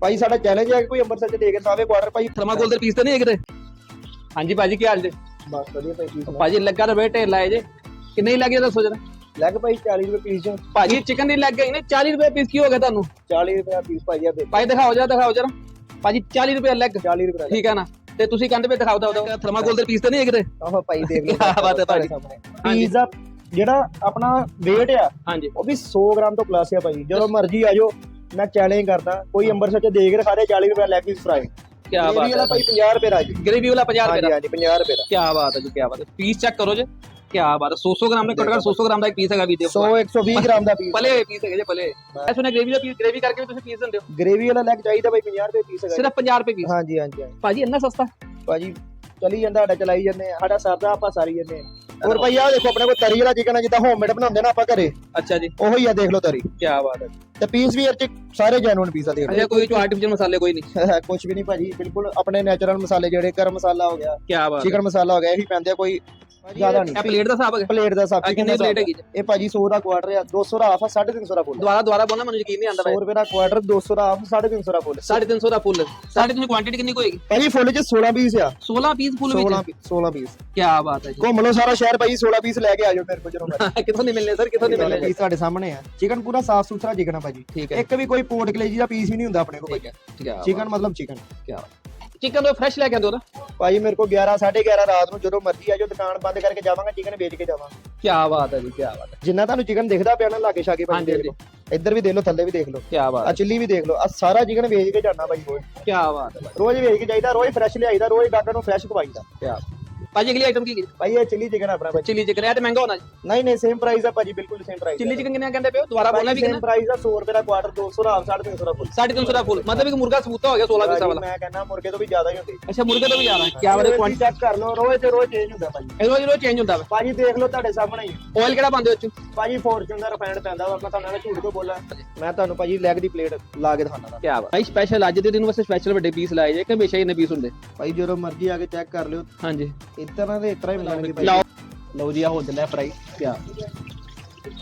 ਭਾਈ ਸਾਡਾ ਚੈਲੰਜ ਹੈ ਕਿ ਕੋਈ ਅੰਮ੍ਰਿਤਸਰ ਚ ਦੇ ਕੇ ਸਾਵੇ ਕੁਆਟਰ ਭਾਈ ਥਰਮਾਕੋਲ ਦੇ ਪੀਸ ਤੇ ਨਹੀਂ ਹੈ ਕਿਤੇ ਹਾਂਜੀ ਭਾਜੀ ਕੀ ਹਾਲ ਜੇ? ਬਸ ਵਧੀਆ ਭਾਈ ਪੀਸ ਭਾਜੀ ਲੱਗਾ ਤਾਂ ਢੇਰ ਲਾਏ ਜੇ। ਕਿੰਨੇ ਹੀ ਲੱਗੇ ਦੱਸੋ ਜਰਾ? ਲੱਗ ਭਾਈ 40 ਰੁਪਏ ਪੀਸ ਚ। ਭਾਜੀ ਚਿਕਨ ਦੀ ਲੱਗ ਗਈ ਨੇ 40 ਰੁਪਏ ਪੀਸ ਕੀ ਹੋ ਗਿਆ ਤੁਹਾਨੂੰ? 40 ਰੁਪਏ ਪੀਸ ਭਾਈ ਆ ਭਾਈ ਦਿਖਾਓ ਜਰਾ ਦਿਖਾਓ ਜਰਾ। ਭਾਜੀ 40 ਰੁਪਏ ਲੱਗ। 40 ਰੁਪਏ ਠੀਕ ਆ ਨਾ। ਤੇ ਤੁਸੀਂ ਕਹਿੰਦੇ ਪਏ ਦਿਖਾਓ ਦਿਖਾਓ ਥਰਮਾਕੋਲ ਦੇ ਪੀਸ ਤੇ ਨਹੀਂ ਹੈ ਕਿਤੇ ਆਹੋ ਭਾਈ ਦੇਖ ਲਓ। ਕਿਆ ਬਾਤ ਹੈ। ਪੀਸ ਦਾ ਜਿਹੜਾ ਆਪਣਾ weight ਆ ਹਾਂਜੀ। ਉਹ ਵੀ 100 ਗ੍ਰਾਮ ਤੋਂ ਪਲੱਸ ਆ ਭਾਈ। ਜਦੋਂ ਮਰਜ਼ੀ ਆ ਜਾਓ। ਮੈਂ ਚੈਲੰਜ ਕਰਦਾ ਕੋਈ ਅੰਮ੍ਰਿਤਸਰ ਚ ਕੇ ਦਿਖਾ ਦੇ 40 ਰੁਪਏ ਲੈਗ ਪੀਸ ਫਰਾਈ ਕੀ ਬਾਤ ਹੈ ਭਾਈ 50 ਰੁਪਏ ਦਾ ਜੀ। ਗ੍ਰੇਵੀ ਵਾਲਾ 50 ਰੁਪਏ ਦਾ? ਹਾਂਜੀ 50 ਰੁਪਏ ਦਾ। ਕੀ ਬਾਤ ਹੈ ਜੀ ਕੀ ਬਾਤ ਹੈ। ਪੀਸ ਚੈੱਕ ਕਰੋ ਜੀ। ਕੀ ਬਾਤ ਹੈ। 100 ਗ੍ਰਾਮ ਦੇ ਘੱਟੋ ਘੱਟ 100 ਗ੍ਰਾਮ ਦਾ ਇੱਕ ਪੀਸ ਹੈਗਾ ਵੀਡੀਓ। 100 120 ਗ੍ਰਾਮ ਦਾ ਪੀਸ ਭਲੇ ਪੀਸ ਹੈਗੇ ਜੇ ਭਲੇ। ਮੈਂ ਸੁਣਿਆ ਗ੍ਰੇਵੀ ਦਾ ਪੀਸ ਗ੍ਰੇਵੀ ਕਰਕੇ ਵੀ ਤੁਸੀਂ ਪੀਸ ਦਿੰਦੇ ਹੋ? ਗ੍ਰੇਵੀ ਵਾਲਾ ਲੈਗ ਚਾਹੀਦਾ ਭਾਈ 50 ਰੁਪਏ ਪੀਸ ਹੈਗਾ। ਸਿਰਫ 50 ਰੁਪਏ ਪੀਸ ਹਾਂਜੀ ਹਾਂਜੀ। ਭਾਜੀ ਇੰਨਾ ਸਸਤਾ? ਭਾਜੀ ਚਲੀ ਜਾਂਦਾ ਸਾਡਾ ਚਲਾਈ ਜਾਂਦੇ ਆ। ਸਾਡਾ ਸਰਦਾ ਆਪਾਂ ਸਾਰੀ ਜਾਂਦੇ ਆ। ਹੋਰ ਭਾਈ ਆਹ ਦੇਖੋ ਆਪਣੇ ਕੋਲ ਤਰੀ ਵਾਲਾ ਚਿਕਨ ਜਿੱਦਾਂ ਹੋਮਮੇਡ ਬਣਾਉਂਦੇ ਨਾ ਆਪਾਂ ਘਰੇ। ਅੱਛਾ ਜੀ। ਉਹੀ ਆ ਦੇਖ ਲਓ ਤਰੀ। ਕੀ ਬਾਤ ਹੈ ਤੇ ਪੀਸ ਵੀ ਚ ਸਾਰੇ ਜੈਨੂਨ ਪੀਸ ਆ ਦੇਖ ਅੱਛਾ ਕੋਈ ਆਰਟੀਫੀਸ਼ੀਅਲ ਮਸਾਲੇ ਕੋਈ ਨਹੀਂ। ਕੁਝ ਵੀ ਨਹੀਂ ਭਾਜੀ ਬਿਲਕੁਲ ਆਪਣੇ ਨੈਚੁਰਲ ਮਸਾਲੇ ਜਿਹੜੇ ਗਰਮ ਮਸਾਲਾ ਹੋ ਗਿਆ ਕੀ ਬਾਤ ਹੈ। ਚਿਕਨ ਮਸਾਲਾ ਹੋ ਗਿਆ ਇਹੀ ਪੈਂਦੇ ਆ ਕੋਈ ਜ਼ਿਆਦਾ ਇਹ ਨਹੀਂ। ਪਲੇਟ ਦਾ ਹਿਸਾਬ ਹੈ। ਪਲੇਟ ਦਾ ਆ ਕਿੰਨੀ ਪਲੇਟ ਹੈਗੀ? ਇਹ ਭਾਜੀ 100 ਦਾ ਕੁਆਟਰ ਆ 200 ਦਾ ਹਾਫ ਆ 350 ਦਾ ਫੁੱਲ ਦੁਬਾਰਾ ਦੁਬਾਰਾ ਬੋਲਣਾ ਮੈਨੂੰ ਯਕੀਨ ਨਹੀਂ ਆਉਂਦਾ 100 ਰੁਪਏ ਦਾ ਕੁਆਟਰ 200 ਦਾ ਹਾਫ 350 ਦਾ ਫੁੱਲ 350 ਦਾ ਫੁੱਲ 350 ਕੁਆਂਟੀਟੀ ਕਿੰਨੀ ਹੋਏਗੀ? ਭਾਜੀ ਫੁੱਲ ਚ 16 ਪੀਸ ਆ। 16 ਪੀਸ ਫੁੱਲ 16 ਵਿੱਚ? ਪੀ- 16 ਪੀਸ। ਕੀ ਬਾਤ ਹੈ ਜੀ। ਘੁੰਮ ਲਓ ਸਾਰਾ ਸ਼ਹਿਰ ਭਾਜੀ 16 ਪੀਸ ਲੈ ਕੇ ਆ ਜਾਓ ਮੇਰੇ ਕੋਲ ਜਦੋਂ ਕਿੱਥੋਂ ਨਹੀਂ ਮਿਲਨੇ ਸਰ ਕਿੱਥੋਂ ਨਹੀਂ ਮਿਲਨੇ ਪੀਸ ਤੁਹਾਡੇ ਸਾਹਮਣੇ ਆ। ਚਿਕਨ ਪੂਰਾ ਸਾਫ਼ ਸੁਥਰਾ ਚਿਕਨ ਆ ਭਾਜੀ ਠੀਕ ਹੈ ਇੱਕ ਵੀ ਕੋਈ ਪੋਰਟ ਕਲੇਜੀ ਦਾ ਪੀਸ ਹੀ ਨਹੀਂ ਹੁੰਦਾ ਆਪਣੇ ਕੋਲ ਬਾਤ ਚਿਕਨ ਮਤਲਬ ਚਿਕਨ ਕੀ ਚਿਕਨ ਉਹ ਫਰੈਸ਼ ਲੈ ਕੇ ਆਉਂਦੇ ਹੋ ਨਾ? ਭਾਜੀ ਮੇਰੇ ਕੋਲ 11 11:30 ਰਾਤ ਨੂੰ ਜਦੋਂ ਮਰਜ਼ੀ ਆ ਜਾਓ ਦੁਕਾਨ ਬੰਦ ਕਰਕੇ ਜਾਵਾਂਗਾ ਚਿਕਨ ਵੇਚ ਕੇ ਜਾਵਾਂਗਾ। ਕੀ ਬਾਤ ਹੈ ਜੀ ਕੀ ਬਾਤ ਹੈ। ਜਿੰਨਾ ਤੁਹਾਨੂੰ ਚਿਕਨ ਦਿਖਦਾ ਪਿਆ ਨਾ ਲਾਗੇ ਛਾਗੇ ਭਾਜੀ ਦੇਖ ਲਓ। ਇੱਧਰ ਵੀ ਦੇਖ ਲਓ ਥੱਲੇ ਵੀ ਦੇਖ ਲਓ। ਕੀ ਬਾਤ ਆ ਚਿੱਲੀ ਵੀ ਦੇਖ ਲਓ। ਆ ਸਾਰਾ ਚਿਕਨ ਵੇਚ ਕੇ ਜਾਣਾ ਭਾਜੀ ਰੋਜ਼। ਕੀ ਬਾਤ ਹੈ। ਰੋਜ਼ ਵੇਚ ਕੇ ਜਾਈਦਾ ਰੋਜ਼ ਫਰੈਸ਼ ਲਿਆਈਦਾ ਰੋਜ਼ ਗਾਹਕਾਂ ਨੂੰ ਫਰੈਸ਼ ਖਵਾਈਦਾ। ਕੀ ਬਾਤ ਭਾਜੀ ਅਗਲੀ ਆਈਟਮ ਕੀ ਕੀ ਭਾਈ ਇਹ ਚਿੱਲੀ ਚਿਕਨ ਆਪਣਾ ਭਾਜੀ ਚਿੱਲੀ ਚਿਕਨ ਇਹ ਤੇ ਮਹਿੰਗਾ ਹੋਣਾ ਜੀ। ਨਹੀਂ ਨਹੀਂ ਸੇਮ ਪ੍ਰਾਈਸ ਆ ਭਾਜੀ ਬਿਲਕੁਲ ਸੇਮ ਪ੍ਰਾਈਸ ਚਿੱਲੀ ਚਿਕਨ ਕਿੰਨੇ ਕਹਿੰਦੇ ਪਿਓ ਦੁਬਾਰਾ ਬੋਲਣਾ ਵੀ ਸੇਮ ਕਿੰਨਾ? ਪ੍ਰਾਈਸ ਆ 100 ਰੁਪਏ ਦਾ ਕੁਆਟਰ 200 ਦਾ ਹਾਫ 350 ਦਾ ਫੁੱਲ 350 ਦਾ ਫੁੱਲ ਮਤਲਬ ਇੱਕ ਮੁਰਗਾ ਸਬੂਤਾ ਹੋ ਗਿਆ 16 ਪੀਸਾਂ ਵਾਲਾ। ਮੈਂ ਕਹਿੰਦਾ ਮੁਰਗੇ ਤੋਂ ਵੀ ਜ਼ਿਆਦਾ ਹੀ ਹੁੰਦੇ। ਅੱਛਾ ਮੁਰਗੇ ਤੋਂ ਵੀ ਜ਼ਿਆਦਾ। ਕੀ ਹੈ ਕੁਆਂਟੀ ਚੈੱਕ ਕਰ ਲਓ ਰੋਜ਼ ਤੇ ਰੋਜ਼ ਚੇਂਜ ਹੁੰਦਾ ਭਾਜੀ। ਇਹ ਰੋਜ਼ ਰੋਜ਼ ਚੇਂਜ ਹੁੰਦਾ ਵਾ। ਭਾਜੀ ਦੇਖ ਲਓ ਤੁਹਾਡੇ ਸਾਹਮਣੇ ਹੀ। ਆਇਲ ਕਿਹੜਾ ਪਾਉਂਦੇ ਹੋ ਚ ਭਾਜੀ ਫੋਰਚੂਨ ਦਾ ਰਿਫਾਈਨਡ ਪੈਂਦਾ ਵਾ ਮੈਂ ਤੁਹਾਨੂੰ ਨਾਲ ਝੂਠ ਕਿਉਂ ਬੋਲਾਂ? ਮੈਂ ਤੁਹਾਨੂੰ ਭਾਜੀ ਲੈਗ ਦੀ ਪਲੇਟ ਲਾ ਕੇ ਦਿਖਾਉਂਦਾ ਕੀ ਬਾਤ। ਭਾਈ ਸਪੈਸ਼ਲ ਅੱਜ ਦੇ ਦਿਨ ਵਾਸਤੇ ਸਪੈਸ਼ਲ ਵੱਡੇ ਪੀਸ ਲਾਏ ਜੇ ਕਿ ਹਮੇਸ਼ਾ ਹੀ ਇੰਨੇ ਪੀਸ ਹੁੰਦੇ। ਭਾਈ ਜਦੋਂ ਮਰਜ਼ੀ ਆ ਕੇ ਚੈੱਕ ਕਰ ਲਿਓ। ਹਾਂਜੀ। ਤਰ੍ਹਾਂ ਦੇ ਤਰ੍ਹਾਂ ਹੀ ਮਿਲਣਗੇ ਭਾਈ। ਲਓ ਜੀ ਆ ਹੋ ਚੱਲਿਆ ਫਰਾਈ ਕੀ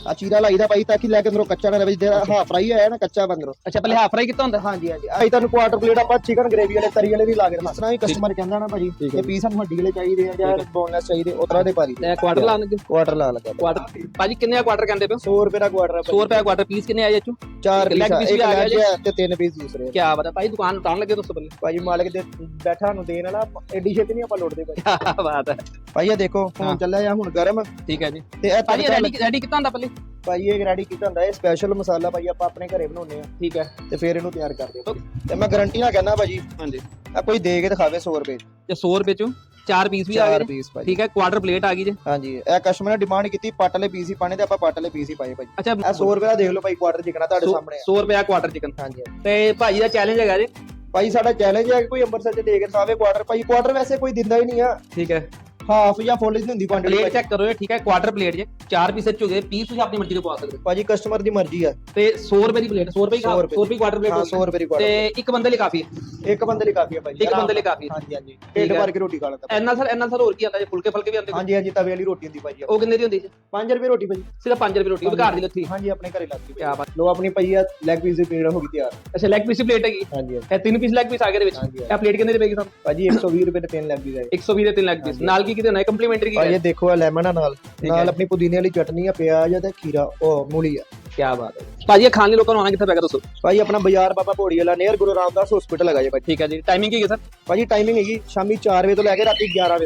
ਆ ਚੀਰਾ ਲਾਈਦਾ ਭਾਈ ਤਾਂ ਕਿ ਲੈ ਕੇ ਅੰਦਰੋਂ ਕੱਚਾ ਨਾ ਰਹੇ ਜਿਹੜਾ ਹਾਫ ਫਰਾਈ ਹੋਇਆ ਨਾ ਕੱਚਾ ਬੰਦਰੋਂ ਅੱਛਾ ਪਹਿਲੇ ਹਾਫ ਫਰਾਈ ਕੀਤਾ ਹੁੰਦਾ? ਹਾਂਜੀ ਹਾਂਜੀ। ਆਈ ਤੁਹਾਨੂੰ ਕੁਆਟਰ ਪਲੇਟ ਆਪਾਂ ਚਿਕਨ ਗ੍ਰੇਵੀ ਵਾਲੇ ਤਰੀ ਵਾਲੇ ਵੀ ਲਾ ਕੇ ਦਿਖਾਉਣਾ ਹੀ ਕਸਟਮਰ ਕਹਿੰਦਾ ਨਾ ਭਾਜੀ ਇਹ ਪੀਸ ਸਾਨੂੰ ਹੱਡੀ ਵਾਲੇ ਚਾਹੀਦੇ ਆ ਜਾਂ ਬੋਨਲੈਸ ਚਾਹੀਦੇ ਉਸ ਤਰ੍ਹਾਂ ਦੇ ਭਾਜੀ ਲੈ ਕੁਆਟਰ ਲਾਣ ਲੱਗੇ। ਕੁਆਟਰ ਲਾ ਲਗਾ। ਕੁਆਟਰ ਭਾਜੀ ਕਿੰਨੇ ਆ ਕੁਆਟਰ ਕਹਿੰਦੇ ਪਿਓ 100 ਰੁਪਏ ਦਾ ਕੁਆਟਰ ਆ 100 ਰੁਪਏ ਕੁਆਟਰ ਪੀਸ ਕਿੰਨੇ ਆਏ ਚੂ ਚਾਰ ਪੀਸ ਵੀ ਆ ਗਿਆ ਤੇ ਤਿੰਨ ਪੀਸ ਦੂਸਰੇ ਕੀ ਬਾਤ ਹੈ ਭਾਈ ਦੁਕਾਨ ਉਤਾਰਨ ਲੱਗੇ ਦੱਸੋ ਪਹਿਲੇ। ਭਾਜੀ ਮਾਲਕ ਦੇ ਬੈਠਾ ਨੂੰ ਦੇਣ ਵਾਲਾ ਐਡੀ ਛੇਤੀ ਨਹੀਂ ਆਪਾਂ ਲੋੜਦੇ ਭਾਈ ਕੀ ਬਾਤ ਹੈ ਭਾਈ ਇਹ ਦੇਖੋ ਹਾਂ। ਹੁਣ ਚੱਲਿਆ ਜਾਂ ਹੁਣ ਗਰਮ। ਠੀਕ ਹੈ ਜੀ। ਤੇ ਇਹ ਭਾਜੀ ਤੜਕਾ ਰੈਡੀ ਰੈਡੀ ਕੀਤਾ ਹੁੰਦਾ ਪਹਿਲੇ? ਭਾਈ ਇਹ ਰੈਡੀ ਕੀਤਾ ਹੁੰਦਾ ਇਹ ਸਪੈਸ਼ਲ ਮਸਾਲਾ ਭਾਈ ਆਪਾਂ ਆਪਣੇ ਘਰੇ ਬਣਾਉਂਦੇ ਆ ਠੀਕ ਹੈ। ਤੇ ਫਿਰ ਇਹਨੂੰ ਤਿਆਰ ਕਰਦੇ ਆ ਤੇ ਮੈਂ ਗਾਰੰਟੀ ਨਾਲ ਕਹਿੰਦਾ ਭਾਜੀ ਹਾਂਜੀ। ਆ ਕੋਈ ਦੇ ਕੇ ਦਿਖਾਵੇ 100 ਰੁਪਏ। ਤੇ 100 ਰੁਪਏ ਚੋਂ ਚਾਰ ਪੀਸ ਵੀ ਆ ਗਏ ਪੀਸ ਭਾਜੀ। ਠੀਕ ਹੈ ਕੁਆਟਰ ਪਲੇਟ ਆ ਗਈ ਜੇ। ਹਾਂਜੀ ਇਹ ਕਸਟਮਰ ਨੇ ਡਿਮਾਂਡ ਕੀਤੀ ਪੱਟ ਵਾਲੇ ਪੀਸ ਹੀ ਪਾਣੇ ਤੇ ਆਪਾਂ ਪੱਟ ਵਾਲੇ ਪੀਸ ਹੀ ਪਾਏ ਭਾਜੀ। ਅੱਛਾ। ਇਹ 100 ਰੁਪਏ ਦਾ ਦੇਖ ਲਓ ਭਾਈ ਕੁਆਟਰ ਚਿਕਨਾ ਤੁਹਾਡੇ ਸਾਹਮਣੇ ਆ। 100 ਰੁਪਏ ਕੁਆਟਰ ਚਿਕਨ ਹਾਂਜੀ ਹਾਂਜੀ। ਤੇ ਭਾਜੀ ਦਾ ਚੈਲੰਜ ਹੈਗਾ ਜੀ। ਭਾਈ ਸਾਡਾ ਚੈਲੰਜ ਹੈ ਕਿ ਕੋਈ ਅੰਮ੍ਰਿਤਸਰ ਚ ਦੇ ਕੇ ਦਿਖਾਵੇ ਕੁਆਟਰ ਭਾਈ ਕੁਆਟਰ ਵੈਸੇ ਕੋਈ ਦਿੰਦਾ ਹੀ ਨਹੀਂ ਆ। ਠੀਕ ਹੈ। ਹਾਫ ਜਾਂ ਫੁੱਲ ਨਹੀਂ ਹੁੰਦੀ ਕੁਆਂਟੀਟੀ ਪਲੇਟ ਚੈੱਕ ਕਰੋ ਇਹ ਠੀਕ ਹੈ? ਕੁਆਟਰ ਪਲੇਟ ਜੇ ਚਾਰ ਪੀਸ ਚ ਹੋ ਗਏ ਪੀਸ ਤੁਸੀਂ ਆਪਣੀ ਮਰਜ਼ੀ ਦੇ ਪਵਾ ਸਕਦੇ ਹੋ। ਭਾਜੀ ਕਸਟਮਰ ਦੀ ਮਰਜ਼ੀ ਆ। ਤੇ 100 ਰੁਪਏ ਦੀ ਪਲੇਟ 100 ਰੁਪਏ 100 100 ਰੁਪਏ ਕੁਆਟਰ ਪਲੇਟ ਹਾਂ 100 ਰੁਪਏ ਦੀ ਕੁਆਟਰ ਤੇ ਇੱਕ ਬੰਦੇ ਲਈ ਕਾਫੀ ਹੈ। ਇੱਕ ਬੰਦੇ ਲਈ ਕਾਫੀ ਹੈ ਭਾਜੀ ਇੱਕ ਬੰਦੇ ਲਈ ਕਾਫੀ। ਹਾਂਜੀ ਹਾਂਜੀ। ਢਿੱਡ। ਭਰ ਕੇ ਰੋਟੀ ਖਾ ਲੈਂਦਾ। ਐਨਾ ਸਰ ਐਨਾ ਸਰ ਹੋਰ ਕੀ ਆਉਂਦਾ ਜੇ? ਫੁਲਕੇ ਫਲਕੇ ਵੀ ਆਉਂਦੇ ਹਾਂਜੀ ਹਾਂਜੀ ਤਵੇ ਵਾਲੀ ਰੋਟੀ ਹੁੰਦੀ ਭਾਜੀ ਉਹ ਕਿੰਨੇ ਦੀ ਹੁੰਦੀ ਜੀ? 5 ਰੁਪਏ ਰੋਟੀ ਭਾਜੀ। ਸਿਰਫ 5 ਰੁਪਏ ਰੋਟੀ ਉਹ ਘਰ ਦੀ ਲੱਥੀ ਹਾਂਜੀ ਆਪਣੇ ਘਰੇ ਲੱਗਦੀ ਕਿਆ ਬਾਤ। ਲੋ ਆਪਣੀ ਭਾਈ ਆ ਲੈਗ ਪੀਸ ਦੀ ਪਲੇਟ ਹੋ ਗਈ ਤਿਆਰ। ਅੱਛਾ ਲੈਗ ਪੀਸ ਦੀ ਪਲੇਟ ਹੈਗੀ? ਹਾਂਜੀ ਹਾਂਜੀ। ਇਹ ਤਿੰਨ ਪੀਸ ਲੈਗ ਪੀਸ ਆ ਗਏ ਦੇ ਵਿੱਚ। ਹਾਂਜੀ, ਇਹ ਪਲੇਟ ਕਿੰਨੇ ਦੀ ਪੈਗੀ ਤੁਹਾਨੂੰ? ਭਾਜੀ 120 ਰੁਪਏ ਦੇ ਤਿੰਨ ਲੈਗ ਪੀਸ ਆਏ 120 ਦੇ ਤਿੰਨ ਲੈਗ ਪੀਸ ਨਾਲ ਕੀ ਕਿਤੇ ਹੋਣਾ ਕੰਪਲੀਮੈਂਟਰੀ ਕੀ ਹੈ ਇਹ ਦੇਖੋ ਆ ਲੈਮਨ ਆ ਨਾਲ। ਠੀਕ ਨਾਲ ਹੈ। ਆਪਣੀ ਪੁਦੀਨੇ ਵਾਲੀ ਚਟਨੀ ਆ ਪਿਆਜ਼ ਆ ਤੇ ਖੀਰਾ ਉਹ ਮੂਲੀ ਆ। ਕੀ ਬਾਤ ਹੈ। ਭਾਜੀ ਇਹ ਖਾਣ ਲਈ ਲੋਕਾਂ ਨੂੰ ਆਉਣਾ ਕਿੱਥੇ ਪੈਗਾ ਦੱਸੋ? ਭਾਜੀ ਆਪਣਾ ਬਾਜ਼ਾਰ ਬਾਬਾ ਭੋੜੀ ਵਾਲਾ ਨੀਅਰ ਗੁਰੂ ਰਾਮਦਾਸ ਹਸਪੀਟਲ ਹੈਗਾ ਜੀ ਭਾਜੀ ਠੀਕ ਹੈ ਜੀ। ਟਾਈਮਿੰਗ ਕੀ ਹੈ ਸਰ? ਭਾਜੀ ਟਾਈਮਿੰਗ ਹੈਗੀ ਸ਼ਾਮੀ 4 ਵਜੇ ਤੋਂ ਲੈ ਕੇ ਰਾਤੀ 11 ਵਜੇ ਤੱਕ।